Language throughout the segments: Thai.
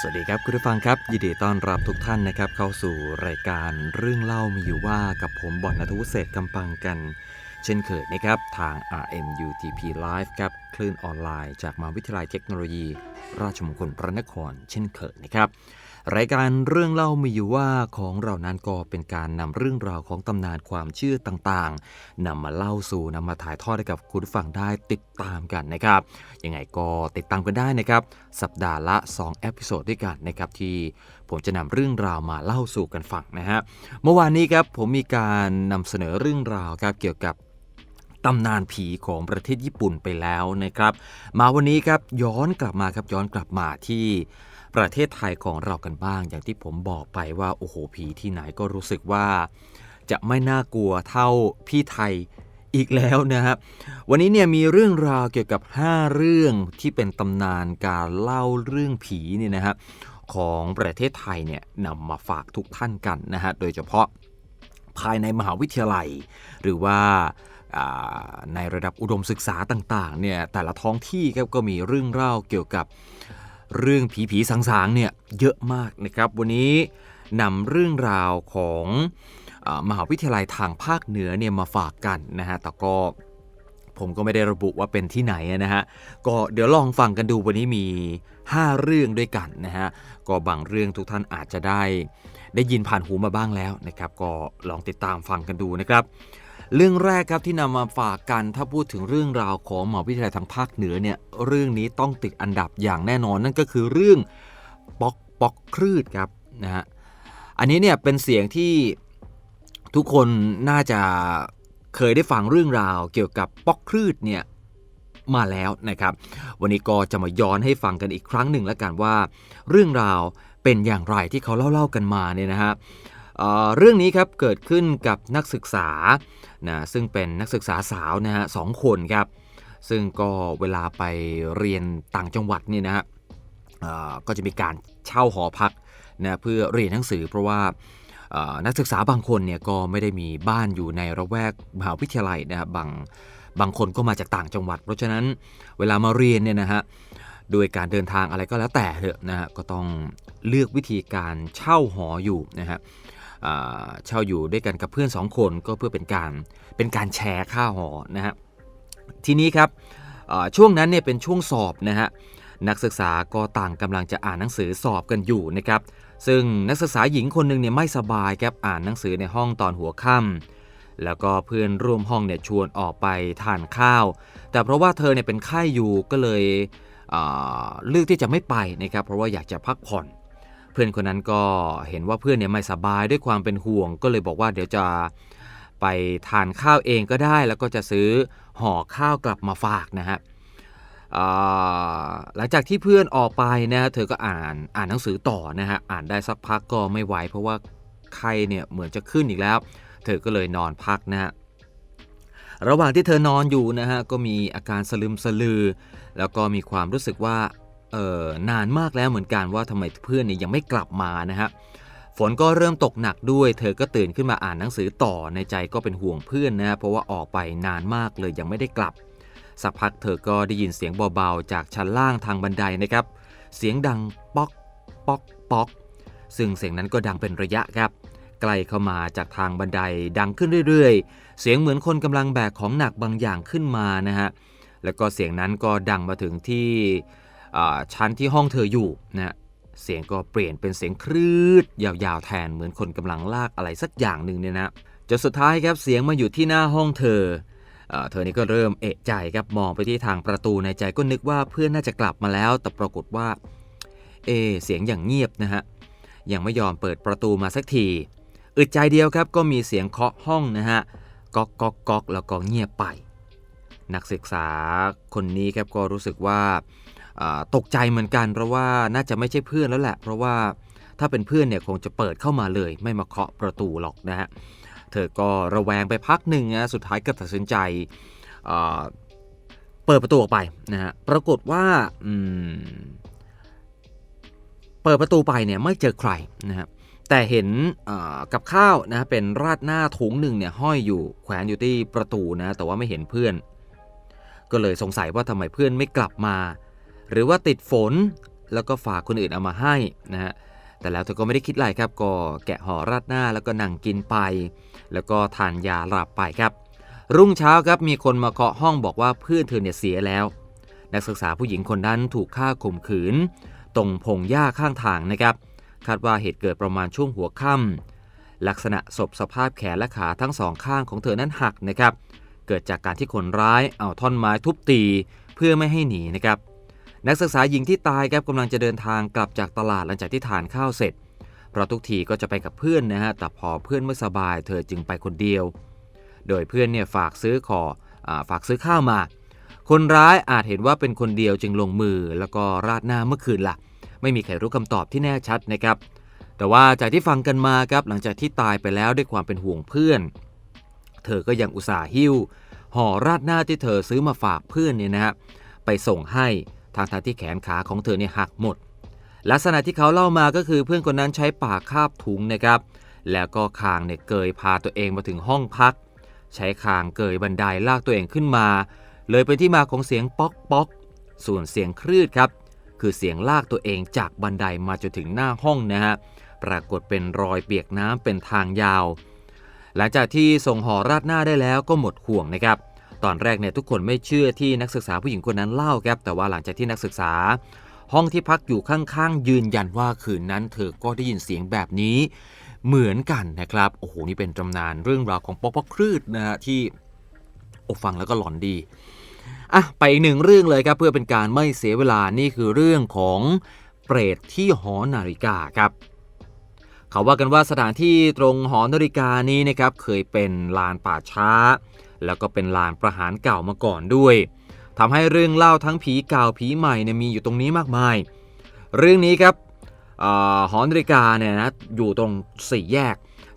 สวัสดีครับคุณผู้ฟังครับ ยินดีต้อนรับทุกท่านนะครับ เข้าสู่รายการเรื่องเล่ามีอยู่ว่ากับผมบอนนทวุฒิเศษกำปังกัน เช่นเคยนะครับทาง RMUTP Live ครับคลื่นออนไลน์จากมหาวิทยาลัยเทคโนโลยี ราชมงคลพระนคร เช่นเคยนะครับ รายการเรื่องเล่ามีอยู่ว่าของเรานั้นก็เป็นการนำเรื่องราวของตำนานความเชื่อต่างๆนำมาเล่าสู่นำมาถ่ายทอดให้กับคุณฟังได้ติดตามกันนะครับ ยังไงก็ติดตามกันได้นะครับ สัปดาห์ละ2เอพิโซดด้วยกันนะครับที่ผมจะนำเรื่องราวมาเล่าสู่กันฟังนะฮะเมื่อวานนี้ครับผมมีการนำเสนอเรื่องราวครับเกี่ยวกับตำนานผีของประเทศญี่ปุ่นไปแล้วนะครับ มาวันนี้ครับย้อนกลับมาครับย้อนกลับมาที่ ประเทศไทยของเรากันบ้าง อย่างที่ผมบอกไปว่าโอ้โหผีที่ไหนก็รู้สึกว่า จะไม่น่ากลัวเท่าพี่ไทยอีกแล้วนะครับวันนี้เนี่ยมีเรื่องราวเกี่ยวกับ 5 เรื่องที่เป็นตำนานการเล่าเรื่องผีเนี่ยนะฮะของประเทศไทยเนี่ยนำมาฝากทุกท่านกันนะฮะโดยเฉพาะภายในมหาวิทยาลัย หรือว่าอ่าในระดับอุดมศึกษาต่างๆเนี่ยแต่ละท้องที่ครับก็มีเรื่องเล่าเกี่ยวกับ เรื่องผีผีสางๆเนี่ยเยอะมากนะครับ วันนี้นำเรื่องราวของอมหาวิทยาลัยทางภาคเหนือเนี่ยมาฝากกันนะฮะแต่ก็ผมก็ไม่ได้ระบุว่าเป็นที่ไหนนะฮะ ก็เดี๋ยวลองฟังกันดูวันนี้มี 5 เรื่องด้วยกันนะฮะ ก็บางเรื่องทุกท่านอาจจะได้ ได้ยินผ่านหูมาบ้างแล้วนะครับ ก็ลองติดตามฟังกันดูนะครับ เรื่องแรกครับที่นำมาฝากกันถ้าพูดถึงเรื่องราวของหมหาวิทยาลัยทางภาคเหนือเนี่ยเรื่องนี้ต้องติดอันดับอย่างแน่นอนนั่นก็คือเรื่องป๊อกป๊อกคลืดครับนะฮะอันนี้เนี่ยเป็นเสียงที่ทุกคนน่าจะเคยได้ฟังเรื่องราวเกี่ยวกับป๊อกคลืดเนี่ยมาแล้วนะครับ วันนี้ก็จะมาย้อนให้ฟังกันอีกครั้งหนึ่งแล้วกันว่า เรื่องราวเป็นอย่างไรที่เขาเล่าๆกันมาเนี่ยนะฮะ เเรื่องนี้ครับเกิดขึ้นกับนักศึกษานะซึ่งเป็นนักศึกษาสาวนะฮะสองคนครับซึ่งก็เวลาไปเรียนต่างจังหวัดนี่นะฮะก็จะมีการเช่าหอพักนะเพื่อเรียนหนังสือเพราะว่านักศึกษาบางคนเนี่ยก็ไม่ได้มีบ้านอยู่ในระแวกมหาวิทยาลัยนะครับบางบางคนก็มาจากต่างจังหวัด เพราะฉะนั้นเวลามาเรียนเนี่ยนะฮะโดยการเดินทางอะไรก็แล้วแต่เถอะนะฮะก็ต้องเลือกวิธีการเช่าหออยู่นะฮะ เช่าอยู่ด้วยกันกับเพื่อนสองคนก็เพื่อเป็นการเป็นการแชร์ค่าหอนะฮะทีนี้ครับช่วงนั้นเนี่ยเป็นช่วงสอบนะฮะนักศึกษาก็ต่างกำลังจะอ่านหนังสือสอบกันอยู่นะครับซึ่งนักศึกษาหญิงคนหนึ่งเนี่ยไม่สบายครับอ่านหนังสือในห้องตอนหัวค่ำแล้วก็เพื่อนร่วมห้องเนี่ยชวนออกไปทานข้าว แต่เพราะว่าเธอเนี่ยเป็นไข้อยู่ก็เลยเลือกที่จะไม่ไปนะครับเพราะว่าอยากจะพักผ่อน พื่อนคนนั้นก็เห็นว่าเพื่อนเนี่ยไม่สบายด้วยความเป็นห่วง ก็เลยบอกว่าเดี๋ยวจะไปทานข้าวเองก็ได้ แล้วก็จะซื้อห่อข้าวกลับมาฝากนะฮะหลังจากที่เพื่อนออกไปนะฮะเธอก็อ่านอ่านหนังสือต่อนะฮะอ่านได้สักพักก็ไม่ไหวเพราะว่าไข้เนี่ยเหมือนจะขึ้นอีกแล้ว เธอก็เลยนอนพักนะฮะระหว่างที่เธอนอนอยู่นะฮะก็มีอาการสลึมสลือ แล้วก็มีความรู้สึกว่า ออนานมากแล้วเหมือนกันว่าทำไมเพื่อนเนี่ยยังไม่กลับมานะฮะฝนก็เริ่มตกหนักด้วย เธอก็ตื่นขึ้นมาอ่านหนังสือต่อในใจก็เป็นห่วงเพื่อนนะเพราะว่าออกไปนานมากเลยยังไม่ได้กลับ สักพักเธอก็ได้ยินเสียงเบาๆ จากชั้นล่างทางบันไดนะครับ เสียงดังป๊อกป๊อกป๊อกซึ่งเสียงนั้นก็ดังเป็นระยะครับใกล้เข้ามาจากทางบันไดดังขึ้นเรื่อยๆ เสียงเหมือนคนกำลังแบกของหนักบางอย่างขึ้นมานะฮะแล้วก็เสียงนั้นก็ดังมาถึงที่ ชั้นที่ห้องเธออยู่นะเสียงก็เปลี่ยนเป็นเสียงครืดยาวๆแทนเหมือนคนกำลังลากอะไรสักอย่างหนึ่งเนี่ยนะจนสุดท้ายครับเสียงมาอยู่ที่หน้าห้องเธอเอ่อเธอนี่ก็เริ่มเอะใจครับมองไปที่ทางประตูในใจก็นึกว่าเพื่อนน่าจะกลับมาแล้ว แต่ปรากฏว่า เอ เสียงอย่างเงียบนะฮะยังไม่ยอมเปิดประตูมาสักทีอึดใจเดียวครับก็มีเสียงเคาะห้องนะฮะก๊อกก๊อกก๊อกแล้วก็เงียบไป นักศึกษาคนนี้ครับก็รู้สึกว่า ตกใจเหมือนกันเพราะว่าน่าจะไม่ใช่เพื่อนแล้วแหละ เพราะว่าถ้าเป็นเพื่อนเนี่ยคงจะเปิดเข้ามาเลย ไม่มาเคาะประตูหรอกนะฮะเธอก็ระแวงไปพักหนึ่งนะสุดท้ายก็ตัดสินใจเปิดประตูออกไปนะฮะปรากฏว่าเปิดประตูไปเนี่ยไม่เจอใครนะฮะแต่เห็นกับข้าวนะเป็นราดหน้าถุงหนึ่งเนี่ยห้อยอยู่แขวนอยู่ที่ประตูนะแต่ว่าไม่เห็นเพื่อน ก็เลยสงสัยว่าทำไมเพื่อนไม่กลับมา หรือว่าติดฝน แล้วก็ฝากคนอื่นเอามาให้นะฮะแต่แล้วเธอก็ไม่ได้คิดอะไรครับ ก็แกะห่อราดหน้าแล้วก็นั่งกินไป แล้วก็ทานยาหลับไปครับ รุ่งเช้าครับมีคนมาเคาะห้องบอกว่าเพื่อนเธอเนี่ยเสียแล้ว นักศึกษาผู้หญิงคนนั้นถูกฆ่าข่มขืน ตรงพงหญ้าข้างทางนะครับ คาดว่าเหตุเกิดประมาณช่วงหัวค่ำลักษณะศพสภาพแขนและขาทั้งสองข้างของเธอนั้นหักนะครับ เกิดจากการที่คนร้ายเอาท่อนไม้ทุบตี เพื่อไม่ให้หนีนะครับ นักศึกษาหญิงที่ตายครับกำลังจะเดินทางกลับจากตลาดหลังจากที่ทานข้าวเสร็จ เพราะทุกทีก็จะไปกับเพื่อนนะฮะ แต่พอเพื่อนไม่สบาย เธอจึงไปคนเดียว โดยเพื่อนเนี่ยฝากซื้อขออฝากซื้อข้าวมา คนร้ายอาจเห็นว่าเป็นคนเดียวจึงลงมือ แล้วก็ราดหน้าเมื่อคืนละ่ะ ไม่มีใครรู้คำตอบที่แน่ชัดนะครับ แต่ว่าจากที่ฟังกันมาครับหลังจากที่ตายไปแล้วด้วยความเป็นห่วงเพื่อน เธอก็ยังอุตส่าห์หิ้วห่อราดหน้าที่เธอซื้อมาฝากเพื่อนเนี่ยนะฮะไปส่งให้ ทางทางที่แขนขาของเธอเนี่ยหักหมด ลักษณะที่เขาเล่ามาก็คือเพื่อนคนนั้นใช้ปากคาบถุงนะครับ แล้วก็คางเนี่ยเกยพาตัวเองมาถึงห้องพัก ใช้คางเกยบันไดลากตัวเองขึ้นมา เลยเป็นที่มาของเสียงป๊อกป๊อกส่วนเสียงคลืดครับ คือเสียงลากตัวเองจากบันไดมาจนถึงหน้าห้องนะฮะปรากฏเป็นรอยเปียกน้ำเป็นทางยาว หลังจากที่ส่งห่อราดหน้าได้แล้วก็หมดห่วงนะครับ ตอนแรกเนี่ยทุกคนไม่เชื่อที่นักศึกษาผู้หญิงคนนั้นเล่าครับแต่ว่าหลังจากที่นักศึกษา ห้องที่พักอยู่ข้างๆยืนยันว่าคืนนั้น เธอก็ได้ยินเสียงแบบนี้เหมือนกันนะครับโอ้โหนี่เป็นตำนานเรื่องราวของป๊อกป๊อกคลืดนะฮะที่โอ้ฟังแล้วก็หลอนดีอะไปอีกหนึ่งเรื่องเลยครับเพื่อเป็นการไม่เสียเวลานี่คือเรื่องของเปรตที่หอนาฬิกาครับเขาว่ากันว่าสถานที่ตรงหอนาฬิกานี้นะครับเคยเป็นลานป่าช้า แล้วก็เป็นลานประหารเก่ามาก่อนด้วยทำให้เรื่องเล่าทั้งผีเก่าผีใหม่เนี่ยมีอยู่ตรงนี้มากมาย เรื่องนี้ครับอาหอนาฬิกาเนี่ยนะอยู่ตรงสี่แยก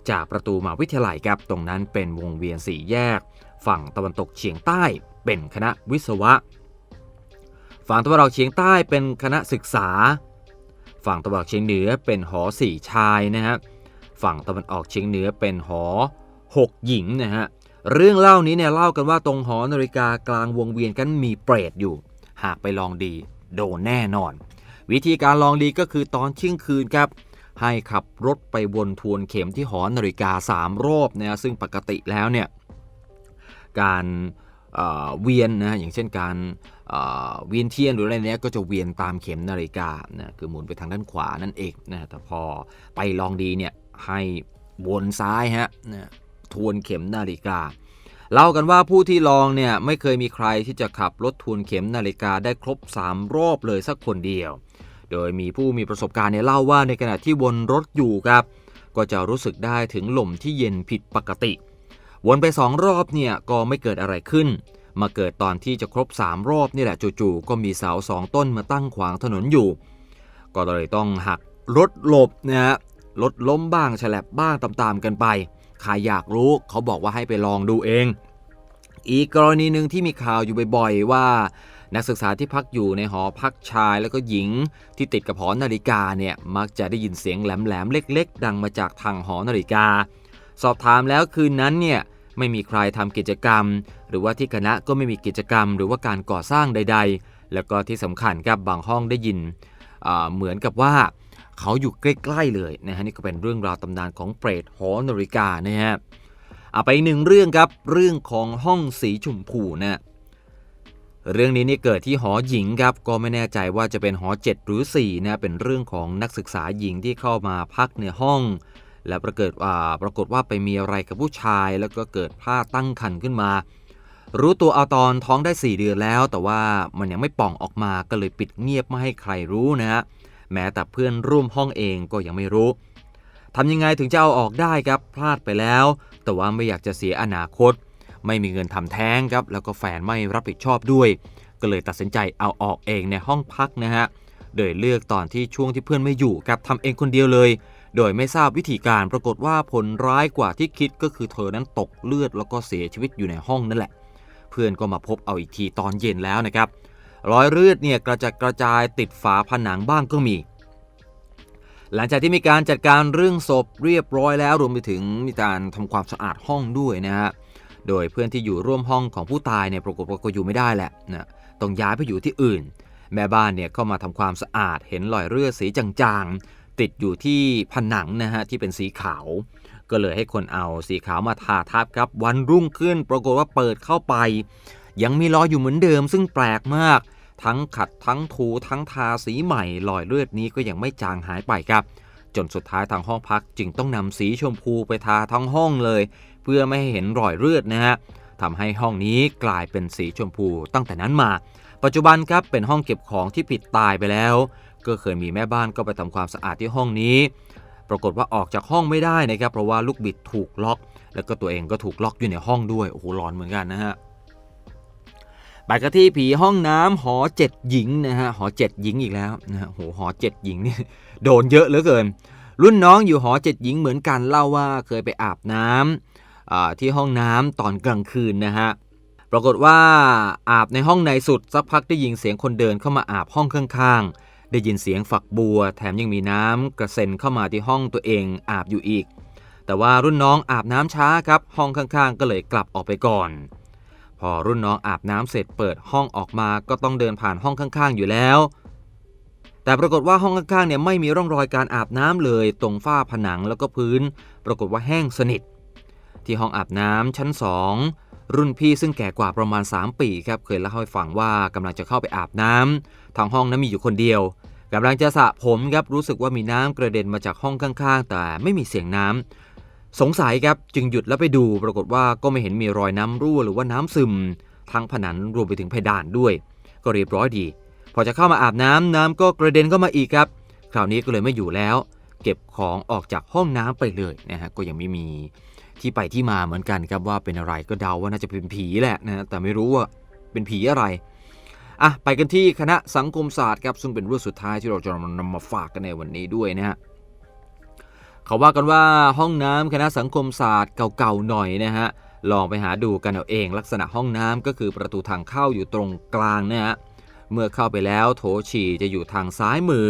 จากประตูมหาวิทยาลัยครับ ตรงนั้นเป็นวงเวียนสี่แยก ฝั่งตะวันตกเฉียงใต้เป็นคณะวิศวะ ฝั่งตะวันออกเฉียงใต้เป็นคณะศึกษา ฝั่งตะวันออกเฉียงเหนือเป็นหอสี่ชายนะฮะ ฝั่งตะวันออกเฉียงเหนือเป็นหอหกหญิงนะฮะ เรื่องเล่านี้เนี่ยเล่ากันว่าตรงหอนาฬิกากลางวงเวียนกันมีเปรตอยู่ หากไปลองดีโดนแน่นอน วิธีการลองดีก็คือตอนเที่ยงคืนครับ ให้ขับรถไปวนทวนเข็มที่หอนาฬิกา 3 รอบนะซึ่งปกติแล้วเนี่ยการเอ่อเวียนนะอย่างเช่นการเอ่อเวียนเทียนหรืออะไรเนี้ยก็จะเวียนตามเข็มนาฬิกานะคือหมุนไปทางด้านขวานั่นเองนะแต่พอไปลองดีเนี่ยให้วนซ้ายฮะนะ ทวนเข็มนาฬิกา เล่ากันว่าผู้ที่ลองเนี่ยไม่เคยมีใครที่จะขับรถทวนเข็มนาฬิกาได้ครบ 3 รอบเลยสักคนเดียว โดยมีผู้มีประสบการณ์เนี่ยเล่าว่าในขณะที่วนรถอยู่ครับ ก็จะรู้สึกได้ถึงลมที่เย็นผิดปกติ วนไป 2 รอบเนี่ยก็ไม่เกิดอะไรขึ้น มาเกิดตอนที่จะครบ 3 รอบนี่แหละจู่ๆก็มีเสาสองต้นมาตั้งขวางถนนอยู่ ก็เลยต้องหักรถหลบนะฮะรถล้มบ้างฉลับบ้างตามๆกันไป ใครอยากรู้เขาบอกว่าให้ไปลองดูเอง อีกกรณีหนึ่งที่มีข่าวอยู่บ่อยๆว่า นักศึกษาที่พักอยู่ในหอพักชายแล้วก็หญิงที่ติดกับหอนาฬิกาเนี่ยมักจะได้ยินเสียงแหลมๆเล็ก ๆ ดังมาจากทางหอนาฬิกา สอบถามแล้วคืนนั้นเนี่ยไม่มีใครทำกิจกรรม หรือว่าที่คณะก็ไม่มีกิจกรรม หรือว่าการก่อสร้างใด ๆ แล้วก็ที่สำคัญครับบางห้องได้ยินเหมือนกับว่า เขาอยู่ใกล้ๆเลยนะฮะนี่ก็เป็นเรื่องราวตำนานของเปรตหอนาฬิกานะฮะเอาไปอีกหนึ่งเรื่องครับเรื่องของห้องสีชมพูนะเรื่องนี้นี่เกิดที่หอหญิงครับก็ไม่แน่ใจว่าจะเป็นหอ 7 หรือ4นะเป็นเรื่องของนักศึกษาหญิงที่เข้ามาพักในห้อง และปรากฏว่าปรากฏว่าไปมีอะไรกับผู้ชาย แล้วก็เกิดพลาดตั้งครรภ์ขึ้นมา รู้ตัวเอาตอนท้องได้ 4 เดือนแล้ว แต่ว่ามันยังไม่ป่องออกมาก็เลยปิดเงียบไม่ให้ใครรู้นะฮะ แม้แต่เพื่อนร่วมห้องเองก็ยังไม่รู้ทำยังไงถึงจะเอาออกได้ครับพลาดไปแล้ว แต่ว่าไม่อยากจะเสียอนาคต ไม่มีเงินทำแท้งครับ แล้วก็แฟนไม่รับผิดชอบด้วย ก็เลยตัดสินใจเอาออกเองในห้องพักนะฮะโดยเลือกตอนที่ช่วงที่เพื่อนไม่อยู่ครับทำเองคนเดียวเลย โดยไม่ทราบวิธีการปรากฏว่าผลร้ายกว่าที่คิดก็คือเธอนั้นตกเลือดแล้วก็เสียชีวิตอยู่ในห้องนั่นแหละ เพื่อนก็มาพบเอาอีกทีตอนเย็นแล้วนะครับ รอยเลือดเนี่ยกระจัดกระจายติดฝาผนังบ้างก็มี หลังจากที่มีการจัดการเรื่องศพเรียบร้อยแล้วรวมไปถึงมีการทำความสะอาดห้องด้วยนะฮะโดยเพื่อนที่อยู่ร่วมห้องของผู้ตายเนี่ยปรากฏว่าก็อยู่ไม่ได้แหละนะต้องย้ายไปอยู่ที่อื่น แม่บ้านเนี่ยก็มาทำความสะอาดเห็นรอยเลือดสีจางๆ ติดอยู่ที่ผนังนะฮะที่เป็นสีขาวก็เลยให้คนเอาสีขาวมาทาทับครับ วันรุ่งขึ้นปรากฏว่าเปิดเข้าไป ยังมีรอยอยู่เหมือนเดิมซึ่งแปลกมาก ทั้งขัดทั้งถูทั้งทาสีใหม่รอยเลือดนี้ก็ยังไม่จางหายไปครับ จนสุดท้ายทางห้องพักจึงต้องนำสีชมพูไปทาทั้งห้องเลย เพื่อไม่ให้เห็นรอยเลือดนะฮะทำให้ห้องนี้กลายเป็นสีชมพูตั้งแต่นั้นมา ปัจจุบันครับเป็นห้องเก็บของที่ปิดตายไปแล้ว ก็เคยมีแม่บ้านก็ไปทำความสะอาดที่ห้องนี้ ปรากฏว่าออกจากห้องไม่ได้นะครับ เพราะว่าลูกบิดถูกล็อก แล้วก็ตัวเองก็ถูกล็อกอยู่ในห้องด้วยโอ้โหร้อนเหมือนกันนะฮะ ไปกันที่ผีห้องน้ำหอเจ็ดหญิงนะฮะหอเจ็ดหญิงอีกแล้วนะฮะโหหอเจ็ดหญิงนี่โดนเยอะเหลือเกิน รุ่นน้องอยู่หอเจ็ดหญิงเหมือนกันเล่าว่าเคยไปอาบน้ำอ่าที่ห้องน้ำตอนกลางคืนนะฮะปรากฏว่าอาบในห้องในสุดสักพักได้ยินเสียงคนเดินเข้ามาอาบห้องข้างๆ ได้ยินเสียงฝักบัว แถมยังมีน้ำกระเซ็นเข้ามาที่ห้องตัวเองอาบอยู่อีก แต่ว่ารุ่นน้องอาบน้ำช้าครับห้องข้างๆ ก็เลยกลับออกไปก่อน พอรุ่นน้องอาบน้ำเสร็จเปิดห้องออกมาก็ต้องเดินผ่านห้องข้างๆ อยู่แล้ว แต่ปรากฏว่าห้องข้างๆเนี่ยไม่มีร่องรอยการอาบน้ำเลย ตรงฝ้าผนังแล้วก็พื้น ปรากฏว่าแห้งสนิท ที่ห้องอาบน้ำชั้น 2 รุ่นพี่ซึ่งแก่กว่าประมาณ 3 ปีครับเคยเล่าให้ฟังว่ากำลังจะเข้าไปอาบน้ำทางห้องนั้นมีอยู่คนเดียวกำลังจะสระผมครับรู้สึกว่ามีน้ำกระเด็นมาจากห้องข้างๆ แต่ไม่มีเสียงน้ำ สงสัยครับจึงหยุดแล้วไปดูปรากฏว่าก็ไม่เห็นมีรอยน้ำรั่วหรือว่าน้ำซึม ทั้งผนังรวมไปถึงเพดานด้วย ก็เรียบร้อยดี พอจะเข้ามาอาบน้ำน้ำก็กระเด็นเข้ามาอีกครับ คราวนี้ก็เลยไม่อยู่แล้ว เก็บของออกจากห้องน้ำไปเลยนะฮะก็ยังไม่มีที่ไปที่มาเหมือนกันครับว่าเป็นอะไรก็เดาว่าน่าจะเป็นผีแหละนะแต่ไม่รู้ว่าเป็นผีอะไรอะไปกันที่คณะสังคมศาสตร์ครับซึ่งเป็นเรื่องสุดท้ายที่เราจะนำมาฝากกันในวันนี้ด้วยนะฮะ เขาว่ากันว่าห้องน้ำคณะสังคมศาสตร์เก่าๆหน่อยนะฮะลองไปหาดูกันเอาเองลักษณะห้องน้ำก็คือประตูทางเข้าอยู่ตรงกลางนะฮะเมื่อเข้าไปแล้วโถฉี่จะอยู่ทางซ้ายมือ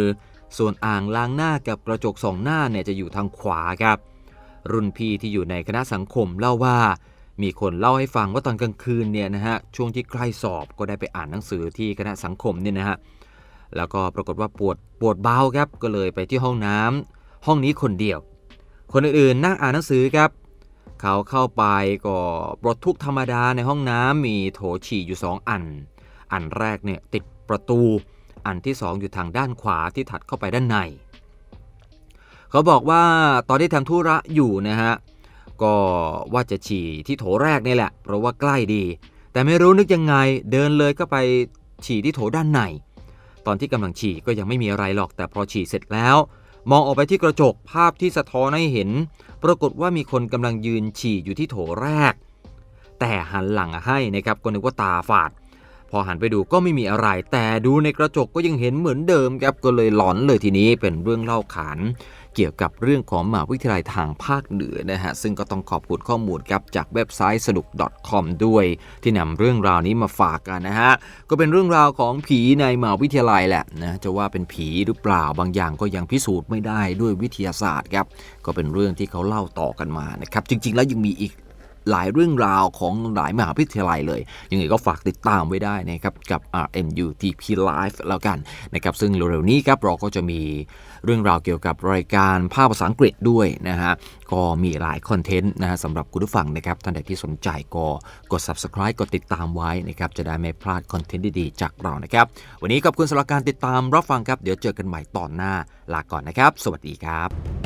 ส่วนอ่างล้างหน้ากับกระจกสองหน้าเนี่ยจะอยู่ทางขวาครับ รุ่นพี่ที่อยู่ในคณะสังคมเล่าว่า มีคนเล่าให้ฟังว่าตอนกลางคืนเนี่ยนะฮะช่วงที่ใกล้สอบก็ได้ไปอ่านหนังสือที่คณะสังคมเนี่ยนะฮะแล้วก็ปรากฏว่าปวดปวดเบาครับก็เลยไปที่ห้องน้ำห้องนี้คนเดียว คนอื่นๆนั่งอ่านหนังสือครับ เขาเข้าไปก็ปลดทุกธรรมดาในห้องน้ำมีโถฉี่อยู่สองอัน อันแรกเนี่ยติดประตู อันที่สองอยู่ทางด้านขวาที่ถัดเข้าไปด้านใน เขาบอกว่าตอนที่ทำธุระอยู่นะฮะ ก็ว่าจะฉี่ที่โถแรกนี่แหละ เพราะว่าใกล้ดี แต่ไม่รู้นึกยังไงเดินเลยก็ไปฉี่ที่โถด้านใน ตอนที่กำลังฉี่ก็ยังไม่มีอะไรหรอกแต่พอฉี่เสร็จแล้ว มองออกไปที่กระจกภาพที่สะท้อนให้เห็น ปรากฏว่ามีคนกำลังยืนฉี่อยู่ที่โถแรก แต่หันหลังให้นะครับก็นึกว่าตาฝาด พอหันไปดูก็ไม่มีอะไร แต่ดูในกระจกก็ยังเห็นเหมือนเดิมครับก็เลยหลอนเลยทีนี้เป็นเรื่องเล่าขาน เกี่ยวกับเรื่องของมหาวิทยาลัยทางภาคเหนือนะฮะซึ่งก็ต้องขอบคุณข้อมูลครับจากเว็บไซต์สนุก .com ด้วยที่นำเรื่องราวนี้มาฝากกันนะฮะก็เป็นเรื่องราวของผีในมหาวิทยาลัยแหละนะจะว่าเป็นผีหรือเปล่าบางอย่างก็ยังพิสูจน์ไม่ได้ด้วยวิทยาศาสตร์ครับก็เป็นเรื่องที่เขาเล่าต่อกันมานะครับจริง ๆ แล้วยังมีอีก หลายเรื่องราวของหลายมหาวิทยาลัยเลย ยังไงก็ฝากติดตามไว้ได้นะครับกับ RMUTP Live แล้วกันนะครับซึ่งเร็วๆนี้ครับเราก็จะมีเรื่องราวเกี่ยวกับรายการภาคภาษาอังกฤษด้วยนะฮะก็มีหลายคอนเทนต์นะฮะสำหรับคุณผู้ฟังนะครับท่านใดที่สนใจก็กด subscribe กดติดตามไว้นะครับจะได้ไม่พลาดคอนเทนต์ดีๆจากเรานะครับวันนี้ขอบคุณสำหรับการติดตามรับฟังครับ เดี๋ยวเจอกันใหม่ตอนหน้าลาก่อนนะครับ สวัสดีครับ